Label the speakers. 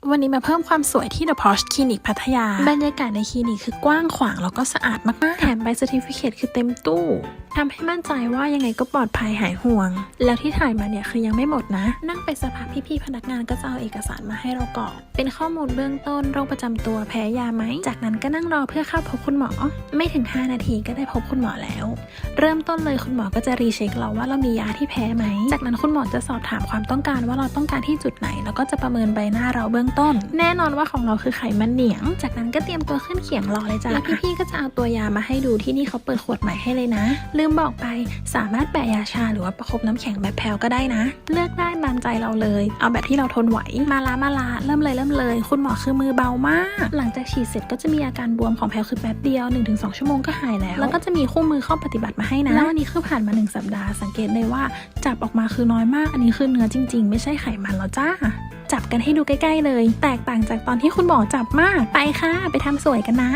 Speaker 1: วันนี้มาเพิ่มความสวยที่ The Posh Clinic พัทยา บรรยากาศในคลินิกคือกว้างขวางแล้วก็สะอาดมากๆ แถมใบสติฟิเคตคือเต็มตู้ ทำให้มั่นใจว่ายังไงก็ปลอดภัยหายห่วง แล้วที่ถ่ายมาเนี่ยคือยังไม่หมดนะ นั่งไปสักพักพี่ๆพนักงานก็จะเอาเอกสารมาให้เรากรอก เป็นข้อมูลเบื้องต้นโรคประจำตัวแพ้ยาไหม จากนั้นก็นั่งรอเพื่อเข้าพบคุณหมอ ไม่ถึง 5 นาทีก็ได้พบคุณหมอแล้ว เริ่มต้นเลยคุณหมอก็จะรีเช็คเราว่าเรามียาที่แพ้ไหม จากนั้นคุณหมอจะสอบถามความต้องการว่าเราต้องการที่จุดไหน แล้วก็จะประเมินใบหน้าเราเบื้องต้น แน่นอนว่าของเราคือไขมันเหนียง จากนั้นก็เตรียมตัวขึ้นเขียงรอเลยจ้ะแล้วพี่ๆก็จะเอาตัวยามาให้ดูที่นี่เขาเปิดขวดใหม่ให้เลยนะ ลืมบอกไปสามารถแปะยาชาหรือว่าประคบน้ำแข็งแบบแผ่วก็ได้นะ เลือกได้ตามใจเราเลย เอาแบบที่เราทนไหวมาลามาลาเริ่มเลยเริ่มเลย คุณหมอคือมือเบามาก หลังจากฉีดเสร็จก็จะมีอาการบวมของแพลวคือแป๊บเดียว 1-2 ชั่วโมงก็หายแล้ว แล้วก็จะมีคู่มือเข้าปฏิบัติมาให้นะแล้ววันนี้คือผ่านมา 1 สัปดาห์สังเกตเลยว่าจับออกมาคือน้อยมาก อันนี้คือเนื้อจริง ๆ ไม่ใช่ไขมันแล้วจ้าจับ กันให้ดูใกล้ ๆ เลย แตกต่างจากตอนที่คุณหมอจับมาก ไปค่ะ ไปทำสวยกันนะ